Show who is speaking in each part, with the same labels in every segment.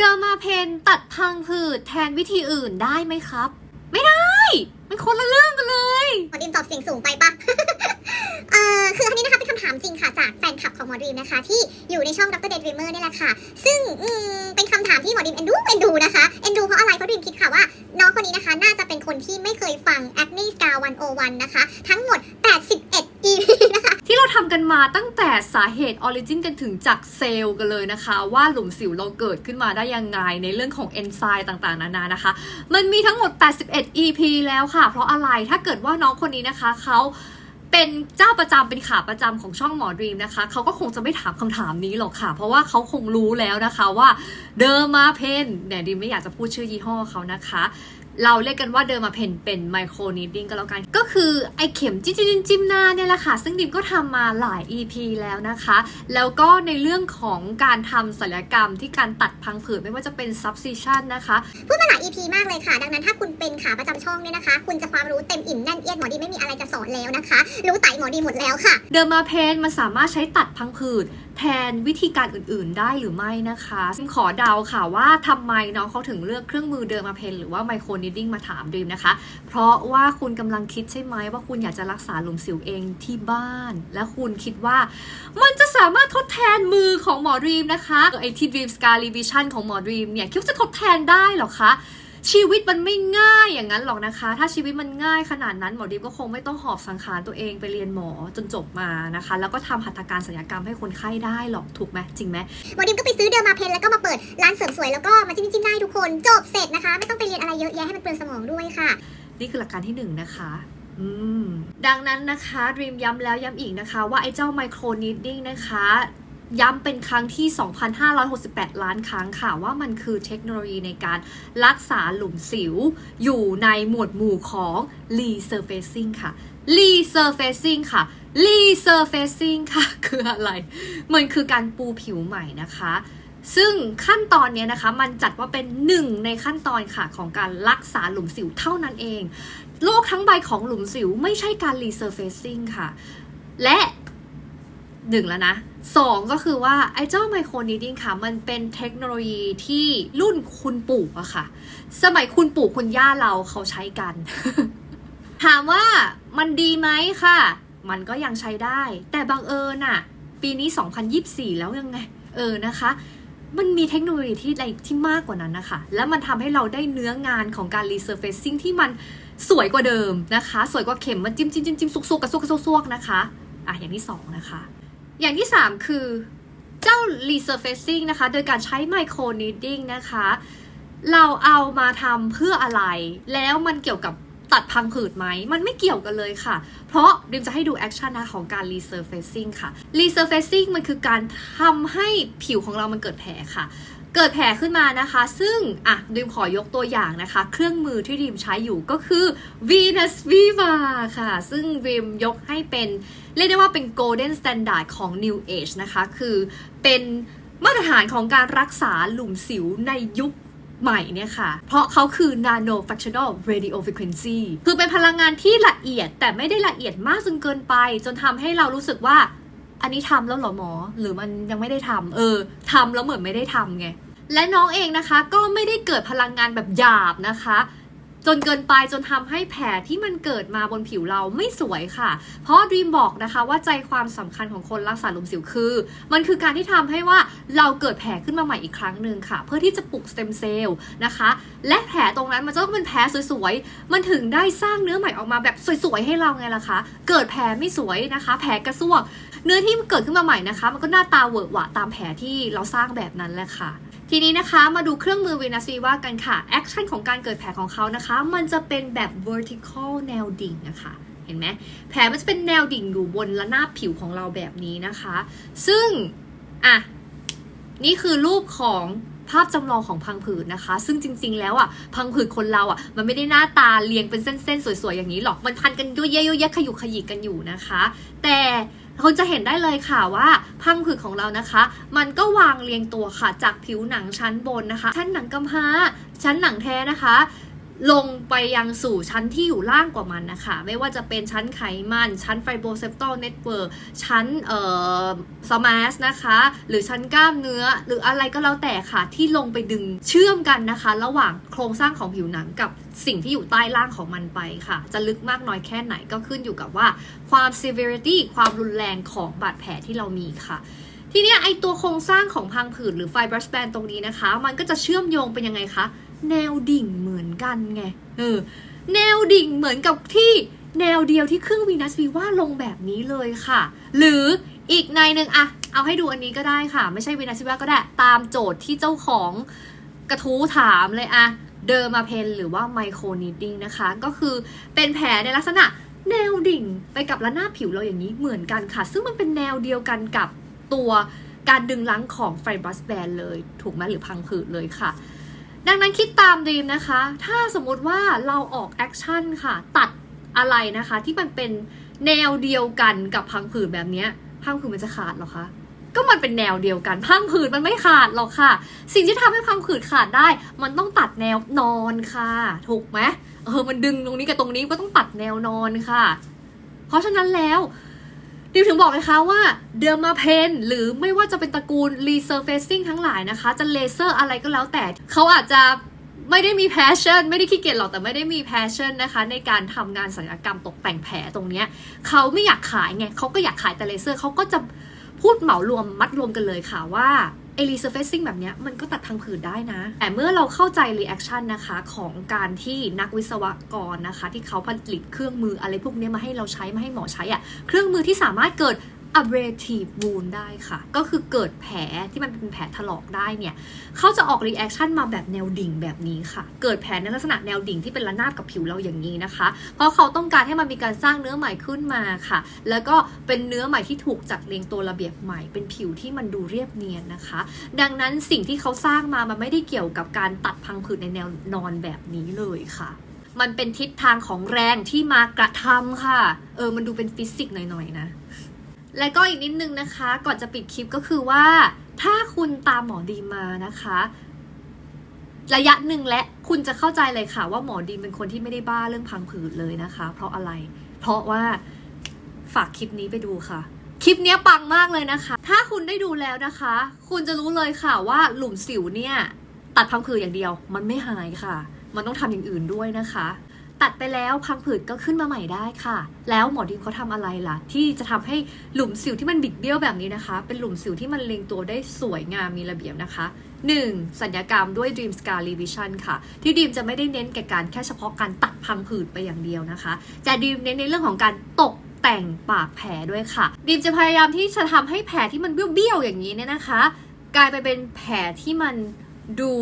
Speaker 1: เดอร์มาเพนตัดพังผืดแทนวิธีอื่นได้ไหมครับ ไม่ได้ มันคนละเรื่องกันเลย
Speaker 2: หมอดีมตอบเสียงสูงไปปะ เอ่อคืออันนี้นะคะเป็นคำถามจริงค่ะจากแฟนคลับของหมอดีมนะคะ ที่อยู่ในช่องดรเดนดรีเมอร์นี่แหละค่ะ ซึ่งอืมเป็นคำถามที่หมอดีมเอ็นดูเอ็นดูนะคะเอ็นดูเพราะอะไรเพราะดีมคิดค่ะว่า น้องคนนี้นะคะน่าจะเป็นคนที่ไม่เคยฟัง Acne Scar 101 นะคะ ทั้งหมด 81 EP นะคะ
Speaker 1: ที่เราทำกันมาตั้งแต่สาเหตุออริจินกันถึงจากเซลล์กันเลยนะคะ ว่าหลุมสิวเราเกิดขึ้นมาได้ยังไงในเรื่องของเอนไซม์ต่างๆ นานานะคะ มันมีทั้งหมด 81 EP แล้วค่ะ เพราะอะไรถ้าเกิดว่าน้องคนนี้นะคะเขาเป็นเจ้าประจำเป็นขาประจำของช่องหมอดรีมนะคะเขาก็คงจะไม่ถามคำถามนี้หรอกค่ะ เพราะว่าเขาคงรู้แล้วนะคะว่าเดอร์มาเพนเนี่ยดิมไม่อยากจะพูดชื่อยี่ห้อเขานะคะ เราเรียกกันว่าเดิมมาเพนเป็นไมโครนีดดิ้งก็แล้วกัน ก็คือไอเข็มจิ้มจิ้มจิ้มหน้าเนี่ยแหละค่ะ ซึ่งดิมก็ทำมาหลาย EP แล้วนะคะ แล้วก็ในเรื่องของการทำศัลยกรรมที่การตัดพังผืดไม่ว่าจะเป็น subcision นะคะ
Speaker 2: พูดมาหลาย EP มากเลยค่ะ ดังนั้นถ้าคุณเป็นขาประจำช่องเนี่ยนะคะ คุณจะความรู้เต็มอิ่มแน่นเอียดหมอดีไม่มีอะไรจะสอนแล้วนะคะ รู้ไตหมอดีหมดแล้วค่ะ
Speaker 1: เดอร์มาเพนมันสามารถใช้ตัดพังผืด แทนวิธีการอื่นๆ ได้หรือไม่นะคะซิมขอเดาค่ะว่าทำไมน้องเขาถึงเลือกเครื่องมือเดอร์มาเพนหรือว่าไมโครนิดดิ้งมาถามดรีมนะคะ เพราะว่าคุณกำลังคิดใช่ไหมว่าคุณอยากจะรักษาหลุมสิวเองที่บ้าน และคุณคิดว่า มันจะสามารถทดแทนมือของหมอดรีมนะคะไอที่ดรีมสกา r ีวิชั่นของหมอดรีมเนี่ยคิดว่าจะทดแทนได้หรอคะ ชีวิตมันไม่ง่ายอย่างนั้นหรอกนะคะ ถ้าชีวิตมันง่ายขนาดนั้นหมอดิมก็คงไม่ต้องหอบสังขารตัวเองไปเรียนหมอจนจบมานะคะ แล้วก็ทำหัตถการศัลยกรรมให้คนไข้ได้หรอกถูกไหมจริงไหม
Speaker 2: หมอดิมก็ไปซื้อเดอร์มาเพนแล้วก็มาเปิดร้านเสริมสวยแล้วก็มาจิ้มจิ้มได้ทุกคนจบเสร็จนะคะ ไม่ต้องไปเรียนอะไรเยอะแยะให้มันเปลืองสมองด้วยค่ะ
Speaker 1: นี่คือหลักการที่หนึ่งนะคะอืมดังนั้นนะคะดรีมย้ำแล้วย้ำอีกนะคะ ว่าไอ้เจ้าไมโครนิดดิ้งนะคะ ย้ำเป็นครั้งที่ 2,568 ล้านครั้งค่ะว่ามันคือเทคโนโลยีในการรักษาหลุมสิว อยู่ในหมวดหมู่ของ resurfacing ค่ะ resurfacing ค่ะ resurfacing ค่ะ คืออะไร มันคือการปูผิวใหม่นะคะ ซึ่งขั้นตอนเนี้ยนะคะ มันจัดว่าเป็นหนึ่งในขั้นตอนค่ะของการรักษาหลุมสิวเท่านั้นเอง โลกทั้งใบของหลุมสิวไม่ใช่การ resurfacing ค่ะ และหนึ่งแล้วนะ สองก็คือว่าไอ้เจ้าไมโครนิดดิ้งค่ะ มันเป็นเทคโนโลยีที่รุ่นคุณปู่อะค่ะ สมัยคุณปู่คุณย่าเราเขาใช้กัน ถามว่ามันดีไหมค่ะ มันก็ยังใช้ได้ แต่บังเอิญอะปีนี้ 2024 แล้วยังไง เออนะคะ มันมีเทคโนโลยีที่อะไรที่มากกว่านั้นนะคะ แล้วมันทำให้เราได้เนื้องานของการ resurfacing ที่มันสวยกว่าเดิมนะคะ สวยกว่าเข็มมันจิ้มจิ้มจิ้มจิ้มซุกซุกกระซุกระซวกซวกนะคะ อะอย่างที่สองนะคะ อย่างที่ 3 คือเจ้า resurfacing นะคะ โดยการใช้ micro needing นะคะ เราเอามาทำเพื่ออะไร แล้วมันเกี่ยวกับตัดพังผืดไหม มันไม่เกี่ยวกันเลยค่ะ เพราะดิมจะให้ดูแอคชั่นนะของการ resurfacing ค่ะ resurfacing มันคือการทำให้ผิวของเรามันเกิดแผลค่ะ เกิดแผลขึ้นมานะคะ ซึ่งอะดิมขอยกตัวอย่างนะคะ เครื่องมือที่ดิมใช้อยู่ก็คือ Venus Viva ค่ะ ซึ่งดิมยกให้เป็น เรียกได้ว่าเป็น golden standard ของ new age นะคะ คือเป็นมาตรฐานของการรักษาหลุมสิวในยุคใหม่เนี่ยค่ะ เพราะเขาคือ nano fractional radio frequency คือเป็นพลังงานที่ละเอียดแต่ไม่ได้ละเอียดมากจนเกินไป จนทำให้เรารู้สึกว่า อันนี้ทำแล้วหรอหมอ หรือมันยังไม่ได้ทำเออทำแล้วเหมือนไม่ได้ทำไง และน้องเองนะคะ ก็ไม่ได้เกิดพลังงานแบบหยาบนะคะ จนเกินไปจนทำให้แผลที่มันเกิดมาบนผิวเราไม่สวยค่ะ เพราะดีมบอกนะคะว่าใจความสำคัญของคนรักษาลุมสิวคือ มันคือการที่ทำให้ว่าเราเกิดแผลขึ้นมาใหม่อีกครั้งหนึ่งค่ะ เพื่อที่จะปลุกสเต็มเซลล์นะคะ และแผลตรงนั้นมันจะต้องเป็นแผลสวยๆ มันถึงได้สร้างเนื้อใหม่ออกมาแบบสวยๆให้เราไงล่ะคะ เกิดแผลไม่สวยนะคะ แผลกระซวก เนื้อที่เกิดขึ้นมาใหม่นะคะ มันก็หน้าตาเวอะหวะตามแผลที่เราสร้างแบบนั้นแหละค่ะ ทีนี้นะคะมาดูเครื่องมือวีนัสวีว่ากันค่ะแอคชั่นของการเกิดแผลของเขานะคะ มันจะเป็นแบบ vertical แนวดิ่งนะคะเห็นไหมแผลมันจะเป็นแนวดิ่งอยู่บนระนาบผิวของเราแบบนี้นะคะ ซึ่งอะนี่คือรูปของภาพจำลองของพังผืดนะคะ ซึ่งจริง ๆ แล้วอะพังผืดคนเราอะมันไม่ได้หน้าตาเรียงเป็นเส้นๆ สวยๆ อย่างนี้หรอก มันพันกันยุ่ยแย่ยุ่ยแย่ขยุกขยิกกันอยู่นะคะ แต่ คุณจะเห็นได้เลยค่ะว่าพังผืดของเรานะคะ มันก็วางเรียงตัวค่ะจากผิวหนังชั้นบนนะคะ ชั้นหนังกำพร้าชั้นหนังแท้นะคะ ลงไปยังสู่ชั้นที่อยู่ล่างกว่ามันนะคะ ไม่ว่าจะเป็นชั้นไขมัน ชั้นไฟโบเซปตอลเน็ตเวิร์ชั้นเอ่อสมาสนะคะ หรือชั้นกล้ามเนื้อ หรืออะไรก็แล้วแต่ค่ะ ที่ลงไปดึงเชื่อมกันนะคะ ระหว่างโครงสร้างของผิวหนังกับสิ่งที่อยู่ใต้ล่างของมันไปค่ะ จะลึกมากน้อยแค่ไหนก็ขึ้นอยู่กับว่าความ severity ความรุนแรงของบาดแผลที่เรามีค่ะทีนี้ไอตัวโครงสร้างของพังผืดหรือไฟบรัสแบนตรงนี้นะคะ มันก็จะเชื่อมโยงเป็นยังไงคะ แนวดิ่งเหมือนกันไง เออ แนวดิ่งเหมือนกับที่แนวเดียวที่เครื่องวีนัสวีว่าลงแบบนี้เลยค่ะ หรืออีกในหนึ่งอะเอาให้ดูอันนี้ก็ได้ค่ะ ไม่ใช่วีนัสวีว่าก็ได้ ตามโจทย์ที่เจ้าของกระทู้ถามเลยอะเดอร์มาเพนหรือว่าไมโครนิดดิ้งนะคะ ก็คือเป็นแผลในลักษณะแนวดิ่งไปกับระนาบผิวเราอย่างนี้เหมือนกันค่ะ ซึ่งมันเป็นแนวเดียวกันกับตัวการดึงลังของไฟบรัสแบนเลย ถูกไหมหรือพังผืดเลยค่ะ ดังนั้นคิดตามดีมนะคะ ถ้าสมมุติว่าเราออกแอคชั่นค่ะ ตัดอะไรนะคะ ที่มันเป็นแนวเดียวกันกับพังผืดแบบนี้พังผืดมันจะขาดหรอคะก็มันเป็นแนวเดียวกัน พังผืดมันไม่ขาดหรอกค่ะ สิ่งที่ทำให้พังผืดขาดได้ มันต้องตัดแนวนอนค่ะ ถูกไหมเออมันดึงตรงนี้กับตรงนี้ก็ต้องตัดแนวนอนค่ะ เพราะฉะนั้นแล้ว ดิวถึงบอกเลยคะว่าเดอร์มาเพนหรือไม่ว่าจะเป็นตระกูลรีเซอร์เฟซิ่งทั้งหลายนะคะ จะเลเซอร์อะไรก็แล้วแต่ เขาอาจจะไม่ได้มีแพชชั่นไม่ได้ขี้เกียจหรอกแต่ไม่ได้มีแพชชั่นนะคะ ในการทำงานศัลยกรรมตกแต่งแผลตรงเนี้ยเขาไม่อยากขายไงเขาก็อยากขายแต่เลเซอร์เขาก็จะพูดเหมารวมมัดรวมกันเลยค่ะว่าไอรีเซอร์เฟซิ่งแบบนี้มันก็ตัดทางผืดได้นะ แต่เมื่อเราเข้าใจรีแอคชั่นนะคะ ของการที่นักวิศวกรนะคะ ที่เขาผลิตเครื่องมืออะไรพวกนี้มาให้เราใช้มาให้หมอใช้อะเครื่องมือที่สามารถเกิด abrasive wound ได้ค่ะ ก็คือเกิดแผลที่มันเป็นแผลถลอกได้เนี่ย เขาจะออกรีแอคชั่นมาแบบแนวดิ่งแบบนี้ค่ะ เกิดแผลในลักษณะแนวดิ่งที่เป็นระนาบกับผิวเราอย่างนี้นะคะ เพราะเขาต้องการให้มันมีการสร้างเนื้อใหม่ขึ้นมาค่ะ แล้วก็เป็นเนื้อใหม่ที่ถูกจัดเรียงตัวระเบียบใหม่ เป็นผิวที่มันดูเรียบเนียนนะคะ ดังนั้นสิ่งที่เขาสร้างมา มันไม่ได้เกี่ยวกับการตัดพังผืดในแนวนอนแบบนี้เลยค่ะมันเป็นทิศทางของแรงที่มากระทำค่ะ เออ มันดูเป็นฟิสิกส์หน่อยๆนะ และก็อีกนิดนึงนะคะ ก่อนจะปิดคลิปก็คือว่า ถ้าคุณตามหมอดีมานะคะ ระยะหนึ่งและคุณจะเข้าใจเลยค่ะ ว่าหมอดีเป็นคนที่ไม่ได้บ้าเรื่องพังผืดเลยนะคะ เพราะอะไร เพราะว่าฝากคลิปนี้ไปดูค่ะคลิปนี้ปังมากเลยนะคะ ถ้าคุณได้ดูแล้วนะคะ คุณจะรู้เลยค่ะว่าหลุมสิวเนี่ย ตัดพังผืดอย่างเดียว มันไม่หายค่ะ มันต้องทำอย่างอื่นด้วยนะคะ ตัดไปแล้วพังผืดก็ขึ้นมาใหม่ได้ค่ะ แล้วหมอดีเขาทำอะไรล่ะ ที่จะทำให้หลุมสิวที่มันบิดเบี้ยวแบบนี้นะคะ เป็นหลุมสิวที่มันเรียงตัวได้สวยงามมีระเบียบนะคะ 1. สัญญกรรมด้วย Dream Scar Revision ค่ะ ที่ดีมจะไม่ได้เน้นแก่การแค่เฉพาะการตัดพังผืดไปอย่างเดียวนะคะแต่ดีมเน้นในเรื่องของการตกแต่งปากแผลด้วยค่ะ ดีมจะพยายามที่จะทำให้แผลที่มันเบี้ยวๆอย่างนี้เนี่ยนะคะ กลายไปเป็นแผลที่มันดู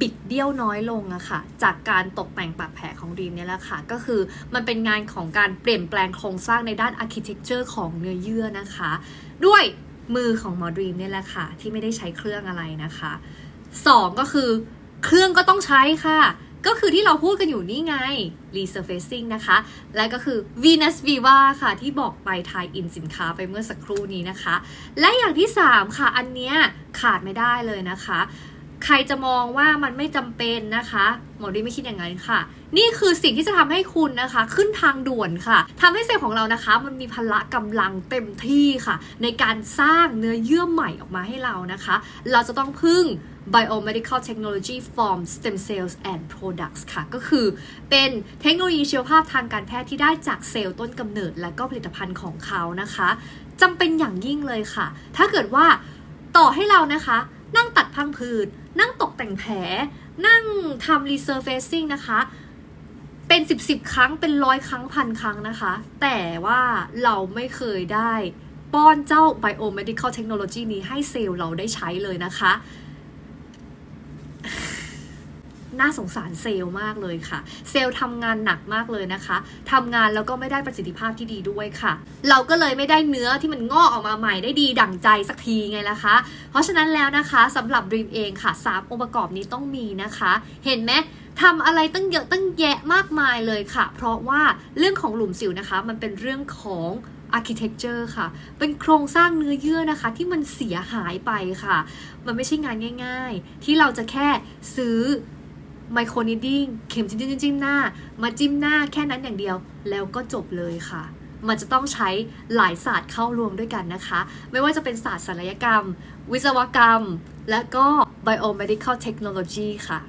Speaker 1: บิดเบี้ยวน้อยลงอะค่ะ จากการตกแต่งปากแผลของดีมเนี่ยแหละค่ะ ก็คือมันเป็นงานของการเปลี่ยนแปลงโครงสร้างในด้านอาร์เคเต็กเจอร์ของเนื้อเยื่อนะคะ ด้วยมือของหมอดรีมเนี่ยแหละค่ะ ที่ไม่ได้ใช้เครื่องอะไรนะคะสองก็คือเครื่องก็ต้องใช้ค่ะ ก็คือที่เราพูดกันอยู่นี่ไง resurfacing นะคะ และก็คือ Venus Viva ค่ะ ที่บอกไปทายอินสินค้าไปเมื่อสักครู่นี้นะคะ และอย่างที่ 3 ค่ะ อันเนี้ยขาดไม่ได้เลยนะคะ ใครจะมองว่ามันไม่จำเป็นนะคะ หมอดีไม่คิดอย่างนั้นค่ะ นี่คือสิ่งที่จะทำให้คุณนะคะ ขึ้นทางด่วนค่ะทำให้เซลล์ของเรานะคะ มันมีพละกำลังเต็มที่ค่ะ ในการสร้างเนื้อเยื่อใหม่ออกมาให้เรานะคะ เราจะต้องพึ่ง biomedical technology from stem cells and products ค่ะ ก็คือเป็นเทคโนโลยีชีวภาพทางการแพทย์ที่ได้จากเซลล์ต้นกำเนิด และก็ผลิตภัณฑ์ของเขานะคะจำเป็นอย่างยิ่งเลยค่ะ ถ้าเกิดว่าต่อให้เรานะคะ นั่งตัดพังผืด นั่งตกแต่งแผล นั่งทำรีเซอร์เฟซซิ่งนะคะ เป็นสิบสิบครั้งเป็นร้อยครั้งพันครั้งนะคะ แต่ว่าเราไม่เคยได้ป้อนเจ้า biomedical technology นี้ให้เซลล์เราได้ใช้เลยนะคะ น่าสงสารเซลล์มากเลยค่ะ เซลล์ทำงานหนักมากเลยนะคะทำงานแล้วก็ไม่ได้ประสิทธิภาพที่ดีด้วยค่ะ เราก็เลยไม่ได้เนื้อที่มันงอกออกมาใหม่ได้ดีดั่งใจสักทีไงล่ะคะ เพราะฉะนั้นแล้วนะคะสำหรับ Dream เองค่ะ 3 องค์ประกอบนี้ต้องมีนะคะ เห็นไหมทำอะไรตั้งเยอะตั้งแยะมากมายเลยค่ะ เพราะว่าเรื่องของหลุมสิวนะคะ มันเป็นเรื่องของ architecture ค่ะ เป็นโครงสร้างเนื้อเยื่อนะคะ ที่มันเสียหายไปค่ะ มันไม่ใช่งานง่าย ๆ ที่เราจะแค่ซื้อ ไมโครนิดดิ้งเข็มจิ้มจิ้มจิ้มหน้า มาจิ้มหน้าแค่นั้นอย่างเดียว แล้วก็จบเลยค่ะ มันจะต้องใช้หลายศาสตร์เข้ารวมด้วยกันนะคะ ไม่ว่าจะเป็นศาสตร์ศัลยกรรม วิศวกรรม และก็ biomedical technology ค่ะ